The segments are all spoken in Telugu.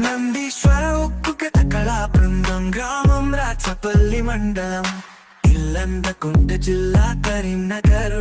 నందీశ్వర ఉప్పు కథ కళా బృందం గ్రామం రాచపల్లి మండలం. ఇల్లందకుంట జిల్లా కరీంనగర్.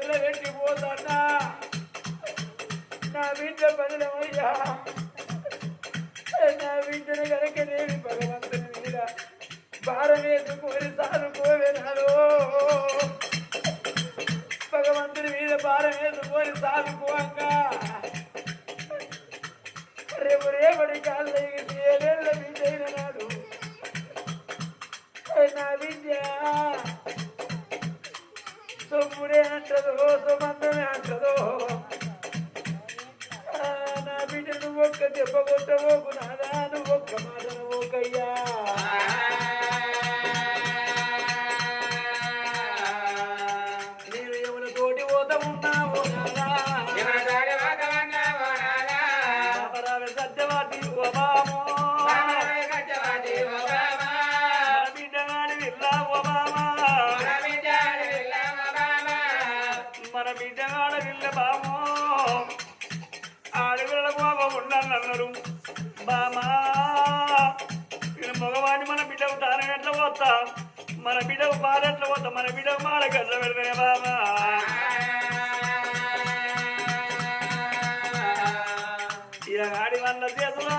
ఎట్లా నీ చేతిలో నా బిడ్డ పనులమయ్యా నా బిడ్డను కనుక నేను భగవంతుని మీద భారం వేసుకొని సాదుకోవేనాలో భగవంతుని మీద భారం వేసుకొని సాదుకోంగా రేపు రేపటి కాళ్ళు ఏడేళ్ళ బిడ్డ అయిన నాడు? నా బిడ్డ? సొమ్ముడే అంటదో సుమంతమే అంటదో నా బిడ్డ నువ్వు ఒక్క దెబ్బ కొట్టవోకు నాదా? నువ్వు ఒక్క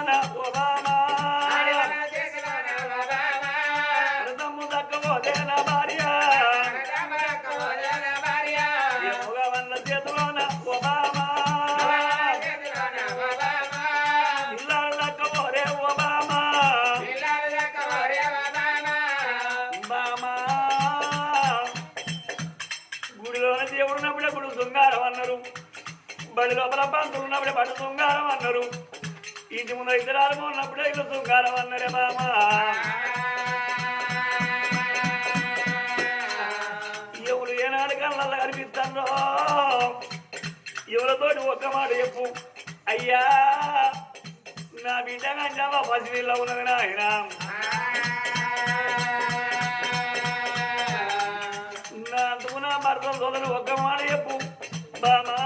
చేతులోన ఓ బామా తమ్ము దక్కపోతే నా భార్య. ఇక మగవాళ్ళ చేతులోన ఓ బామా ఇల్లాలు దక్కపోరే ఓ బామా బామా గుడిలోన దేవుడు ఉన్నప్పుడే గుడి శృంగారం అన్నారు. బడి లోపల పంతులు ఉన్నప్పుడే బడి శృంగారం అన్నారు. ఇంటి ముందు ఇద్దరు ఉన్నప్పుడే ఇల్లు సుంకారం అన్నరే బామా. ఎవరు ఏనాడు కళ్ళల్లో కనిపిస్తారో ఎవరితోటి ఒక్క మాట చెప్పు. అయ్యా నా బిడ్డ కంటావా పసిపిల్ల ఉన్నది నాయన. నా అందుకు నా భర్త సోదరు ఒక్క మాట చెప్పు. బామా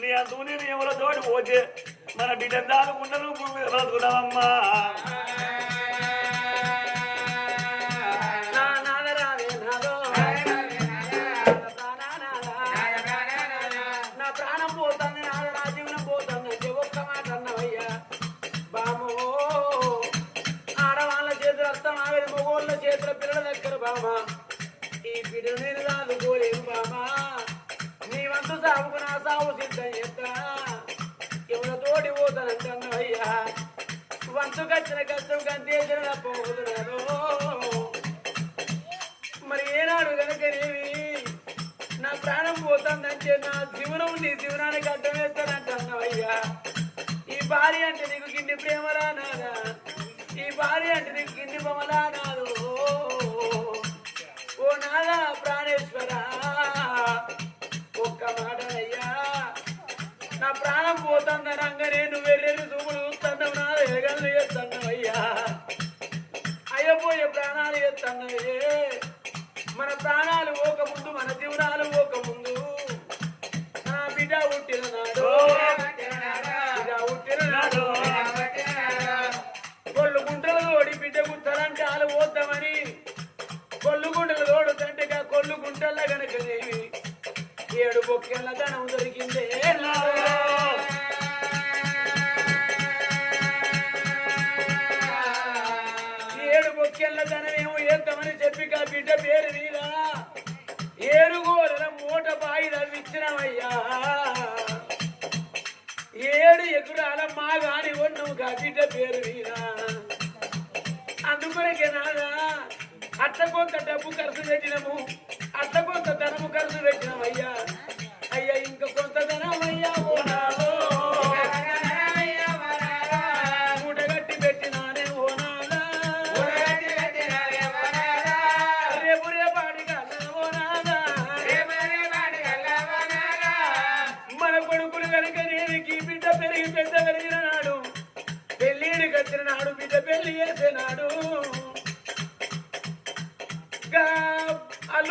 నీ అందుకు నేను ఎవరితోటి పోతే మన బిడ్డ దాదుకుంటాను భూమి మీద బతుకుతామమ్మా నా నా ఆడవాళ్ళ ఈ నీ సాగుకు నా సాగు సిద్ధం చేస్తా. ఎవరితోటి పోతానంటే అన్నవయ్యా వంతు కచ్చిన కష్టం కంతేసిన తప్ప మరి ఏనాడు కనుకనేవి నా ప్రాణం పోతుందంటే నా జీవనం నీ జీవనానికి అడ్డం వేస్తానంట అయ్యా. ఈ భార్య అంటే నీకు గిన్ని ప్రేమలా నాదా? ఈ భార్య అంటే నీకు గిన్ని బొమ్మలా నాదు? ఓ నాదా ప్రాణేశ్వర ఒక్క మాటనయ్యా. నా ప్రాణం పోతుందనంగానే నువ్వు వెళ్ళేది మాగాని బిడ్డ పేరు మీద. అందుకొరకే నాదా అట్ల కొంత డబ్బు ఖర్చు పెట్టినము అట్ల కొంత ధనము ఖర్చు పెట్టినమయ్యా.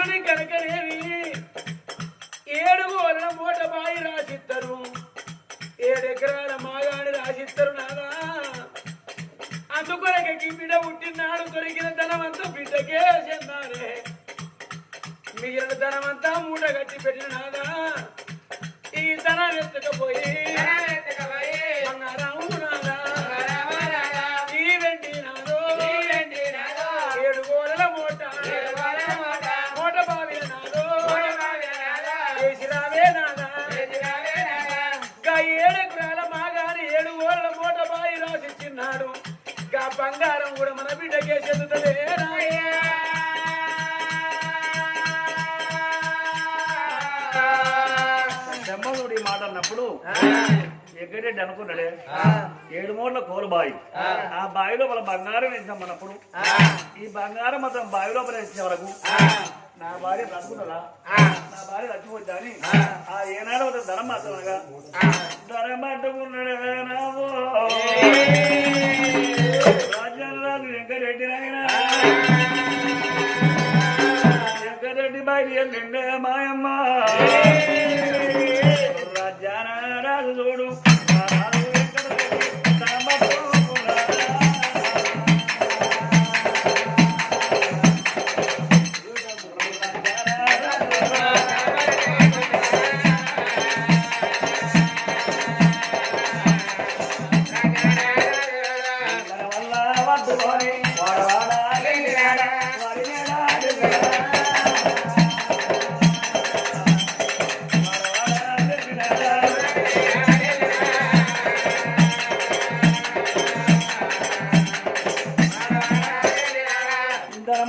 అల్లుని కనుకనేవి ఏడుగు వలన మూట బాయి రాసిస్తారు ఏడెకరాల మాగాని రాసిస్తారు నాదా అందుకొరకి బిడ్డ పుట్టినాడు దొరికిన ధనమంతా బిడ్డకే చెందారే మిగిలిన ధనమంతా మూట కట్టి పెట్టిన నాదా ఈ ధనం ఎత్తకపోయి బంగారం కూడా మన బిడ్డకే చెందుతుంది బ్రహ్మనుడు ఈ మాట అన్నప్పుడు ఎక్కడేంటి అనుకున్నాడే ఏడు మూట్ల కోలు బావి. ఆ. బావిలో మన బంగారం వేసాం మనప్పుడు ఈ బంగారం మొత్తం బావి లోపల వేసే వరకు నా భార్య బ్రతుకుతుందా? నా భార్య చచ్చిపోద్దా అని ఆ. ఏనాడు ఒక ధనం మాత్రమనగా ధనం పట్టుకున్నాడే వెంకరెడ్డి నాయనా. వెంకరెడ్డి భార్య నిండే మాయమ్మ.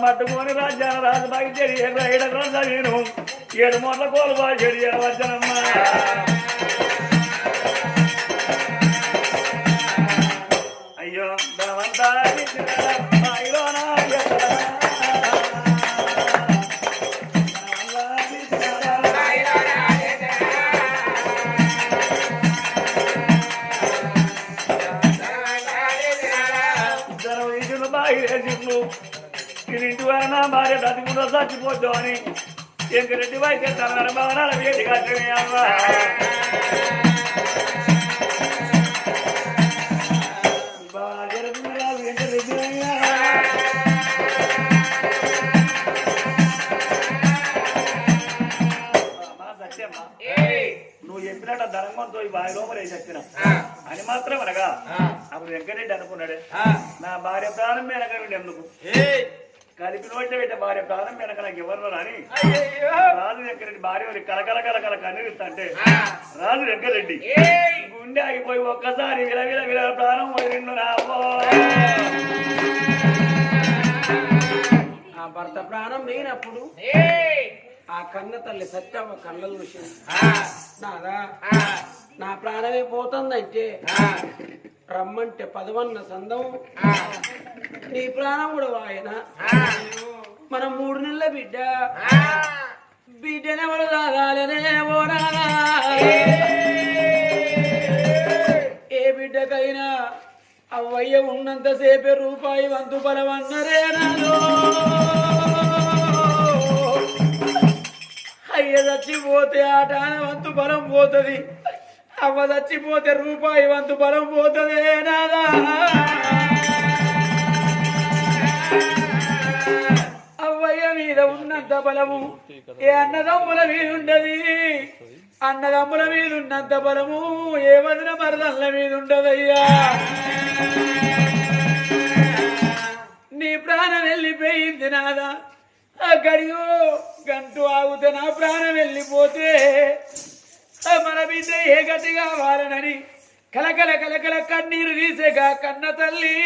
ఇంతను రాజ్యాన రాజు బాగి చెడి ఏడు రోజు నేను. ఏడు మూట్ల కోలు బాగా చెడి వచ్చనమ్మా అయ్యో ధనవంతా బ్రతికుండా చచ్చిపోద్దు అని ఎంకరెడ్డి వైద్య తన భవనాల కట్టమే అమ్మా. ధర్మంతో ఈ బావి లోపల వేసి వచ్చిన. అని మాత్రం అనగా అప్పుడు వెంకరెడ్డి అనుకున్నాడే. నా భార్య ప్రాణం వెనక ఎందుకు? కలిపి నోట పెట్టే భార్య ప్రాణం వెనక నాకు ఎవరు అని అయ్యయ్యో. రాజు వెంకరెడ్డి భార్య వారి కలకల కలకల కన్నీరుస్తుంటే రాజు వెంకరెడ్డి ఏయ్. గుండె ఆగిపోయి ఒక్కసారి విల విల విల ప్రాణం వదిలిండు రాబో ఆ భర్త ప్రాణం లేనప్పుడు ఆ కన్న తల్లి సత్యమ్మ కళ్ళ చూసింది నాదా? నా ప్రాణమే పోతుందంటే రమ్మంటే పదవన్న సందం. నీ ప్రాణం కూడా వాయన మన మూడు నెలల బిడ్డ. బిడ్డనెవరు దాదాలనే ఓ నాదా. ఏ బిడ్డకైనా అవ్వయ్య ఉన్నంతసేపే రూపాయి వంతు బలమన్నరే నాదో అయ్య చచ్చిపోతే ఆట వంతు బలం పోతుంది. అవ్వ చచ్చిపోతే రూపాయి వంతు బలం పోతుంది నాదా? బలము. ఏ అన్నదమ్ముల మీద ఉండదు అన్నదమ్ముల మీద ఉన్నంత బలము. ఏ వదిన మరదళ్ళ మీద ఉండదయ్యా నీ ప్రాణం వెళ్ళిపోయింది నాదా. అక్కడిగో గంటు ఆగుతే నా ప్రాణం వెళ్ళిపోతే మన బిడ్డ ఏ గతిగా వారనని కలకల కలకల కన్నీరు తీసేగా కన్న తల్లి.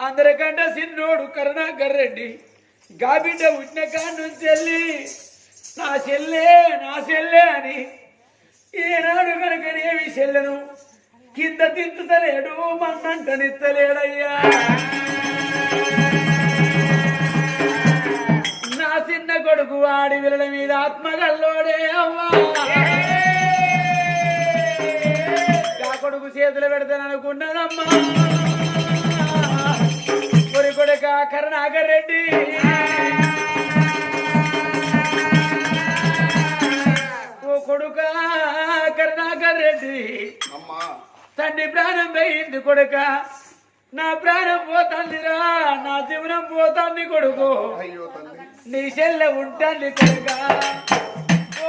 అందరికంటే సిన్నోడు కరుణాకర్ రెడ్డి. గా బిడ్డ పుట్టిన కాడ నుంచి వెళ్ళి నా చెల్లె నా చెల్లె అని ఈనాడు కనుకనేమి చెల్లెను కింద తింటుతలేడు మన్నంట నిత్తలేడయ్యా. నా చిన్న కొడుకు వాడి విరల మీద ఆత్మగల్లోడే అవ్వా. కొడుకు చేతులు పెడతాననుకున్నానమ్మా కొరి కొడుక కరుణాకర్ రెడ్డి. ఓ కొడుక కరుణాకర్ రెడ్డి. తండ్రి ప్రాణం పోయింది కొడుక. నా ప్రాణం పోతుందిరా నా జీవనం పోతుంది కొడుకు. నీ చెల్లె ఉంటుంది కొడుక. ఓ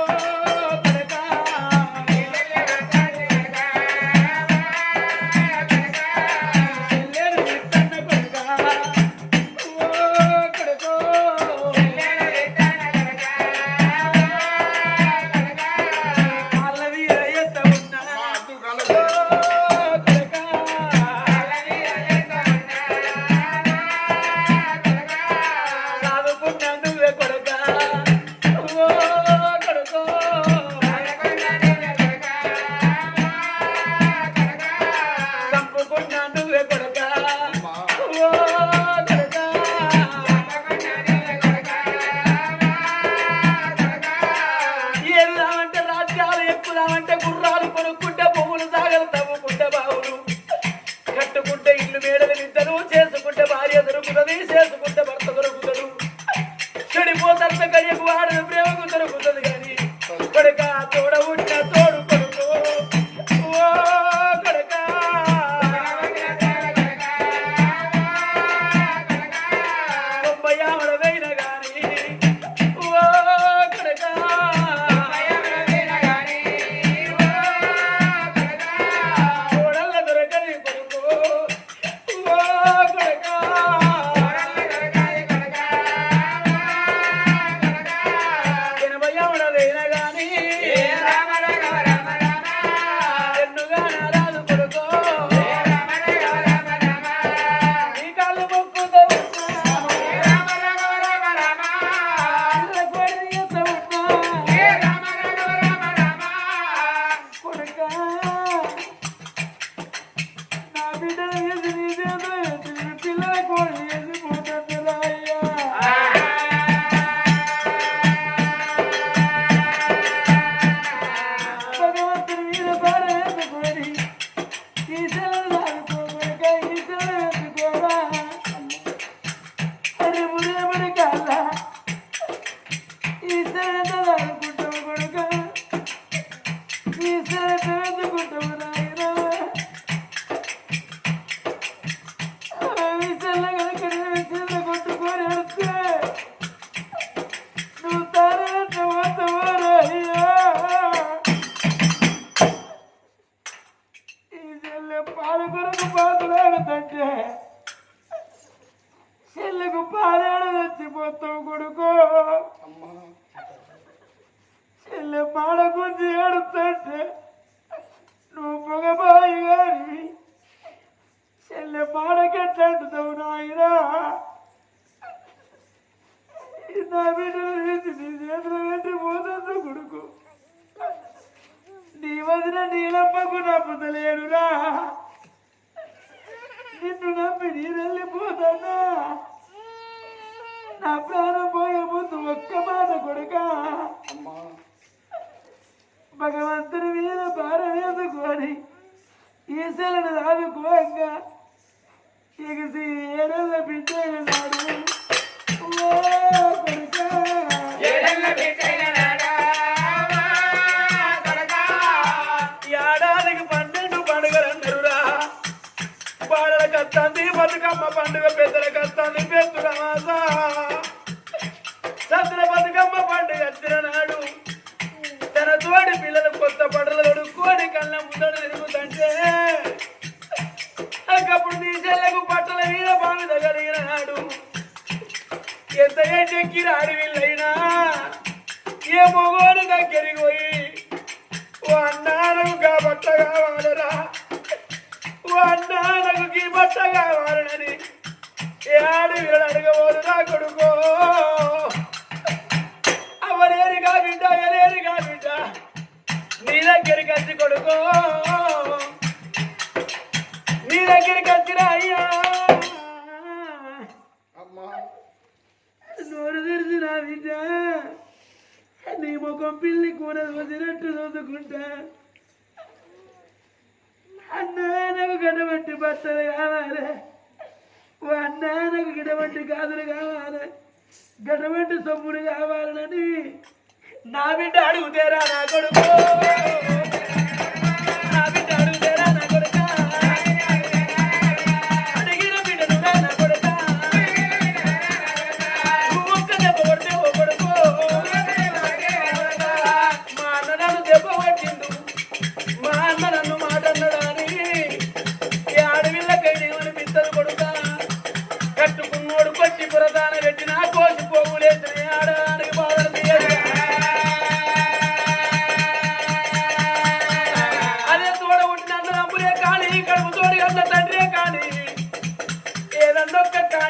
వేసుకొని ఈశలను ఆదుకోంగా ఇక ఏడల బిడ్డ నాడు. ఓ కొడుకా. ఏడాదికి పన్నెండు పండుగలు అన్నారురా బాలలకు వస్తుంది బతుకమ్మ పండుగ పెద్దలకు వస్తుంది బతుకమ్మ పండుగ వచ్చిన నాడు తన తోడి పిల్లలు కొత్త బట్టలు కోడి కళ్ళ ముందడు తిరుగుతంటే అప్పుడు నీ చెల్లకు బట్టల మీద బావి తగలిగినాడు. ఎంత ఎండెక్కి రాడి వీళ్ళైనా ఏ మొగోడు దగ్గరికి పోయి ఓ అన్నారకు గా బట్ట కావాలరా ఓ అన్నారకు ఈ బట్ట కావాలని ఏ ఆడి వీళ్ళు అడగబోదు నా కొడుకో. అవలేరుగా బిడ్డ ఎలేరుగా బిడ్డ నీ దగ్గరికి వచ్చి కొడుకో. నీ దగ్గరికి వచ్చిరా అయ్యా. అమ్మా. నోరు తెరిచినా బిడ్డ. నీ ముఖం పిల్లి కూర వదినట్టు చదువుకుంటా. అన్నా నాకు గడబట్టి బట్టలు కావాలి. ఓ అన్నా నాకు గడబట్టి గాజులు కావాలి. గడబట్టి సొమ్ముడు కావాలని నా బిడ్డ అడుగుతేరా నా కొడుకు?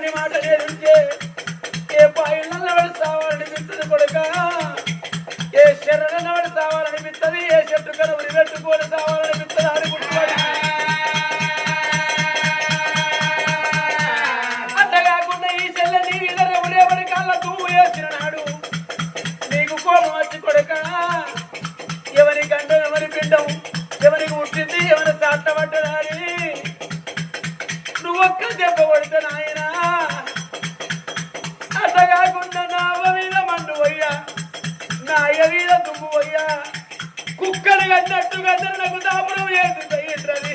మాట లేదుంటే ఏ పాయిళ్ళ పడి సావాలనిపిస్తుంది కొడుక? ఎన్నట్టుగా కన్నట్టు దాపురం చేస్తుంది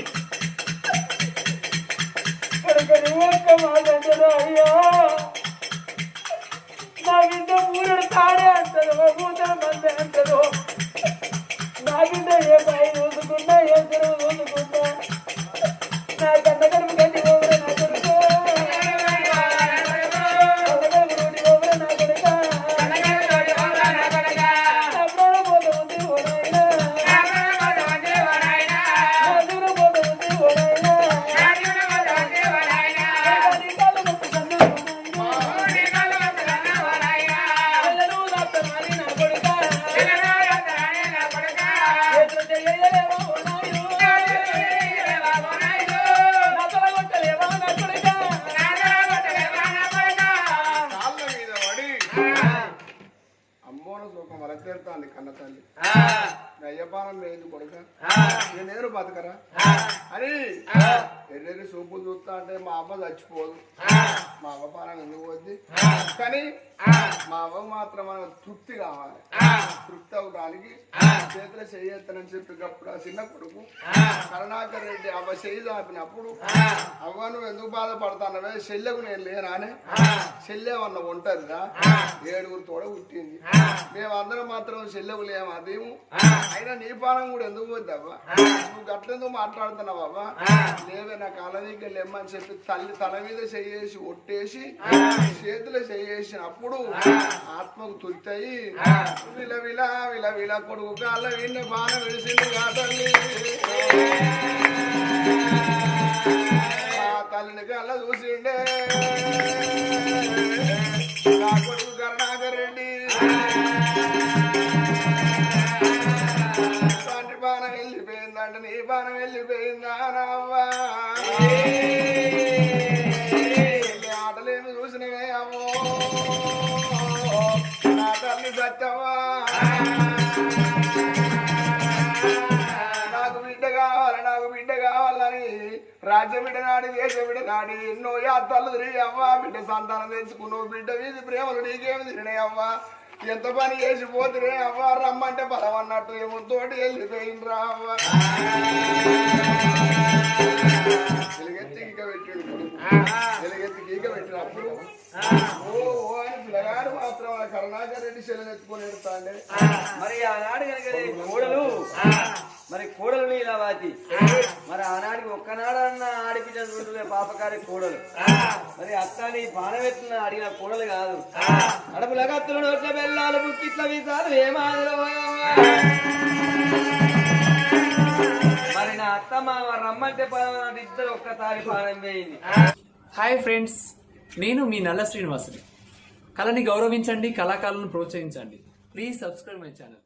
అవ్వ మాత్రం మనకు తృప్తి కావాలి. తృప్తి అవడానికి చేతులు చేయొత్తనని చెప్పి అప్పుడు ఆ చిన్న కొడుకు కరుణాకర్ రెడ్డి అవ్వ చెయ్యి చాపినప్పుడు అవ్వ నువ్వు ఎందుకు బాధపడతానవే చెల్లెకు నేను లేనానే? చెల్లె అన్న ఉంటదిరా ఏడుగురు తోడ పుట్టింది. మేమందరం మాత్రం చెల్లెకు లేము? అదేము? అయినా నీ పానం కూడా ఎందుకు పోద్ది అవ్వ నువ్వు గట్లెందుకు మాట్లాడుతున్నావు అవ్వ? లేవే నా దగ్గర లేమ్మని చెప్పి తల్లి తల మీద చెయ్యేసి ఒట్టేసి చేతులు చెయ్యేసినప్పుడు ఆత్మకు తొలుతాయి. విల విల విల విల కొడుకు కాళ్ళ విన్న బాణ విడిసింది ఆ తల్లిని కళ్ళ చూసిండే. కొడుకు కరుణాకర్ రెడ్డి. తండ్రి బాణం వెళ్ళిపోయిందంటే నీ బాణం వెళ్ళిపోయిందా నవ్వా? నాడి బిడ్డ నాడి. ఎన్నో యాత్రలు తిరిగి అవ్వా. బిడ్డ సంతానం తెచ్చుకున్నావు. బిడ్డ వీధి ప్రేమలు నీకేమి తిరిగినాయి అవ్వా. ఎంత పని చేసి పోతురే అవ్వా. రమ్మంటే బలం అన్నట్టు ఏమో తోటి వెళ్ళిపోయిండ్రా అవ్వా. ఎలుగెత్తి ఈక పెట్టాడు కొడుకు. ఎలుగెత్తి ఈక పెట్టినప్పుడు ఓ ఓ అని పిల్లగాడు మాత్రం కరుణాకర్ రెడ్డి చెల్లెని ఎత్తుకొని ఎడతాండే మరి ఆనాడు కనుక మరి కోడలు నీలవాతి మరి ఆనాడికి ఒక్కనాడన్న ఆడిపించిన పాపకారి కోడలు. మరి అక్క నీ అడిగిన కోడలు కాదు. అడపుల కత్తులు నోట్ల బెల్లాలు బుక్కిట్ల వీసాలు ఏమాదిలో మరి నా అత్త మామ రమ్మంటే పదమన్నట్టు ఇద్దరు ఒక్కసారి బాణం వేయింది. హాయ్ ఫ్రెండ్స్ నేను మీ నల్ల శ్రీనివాసుని. కళని గౌరవించండి కళాకారులను ప్రోత్సహించండి. Please subscribe my channel.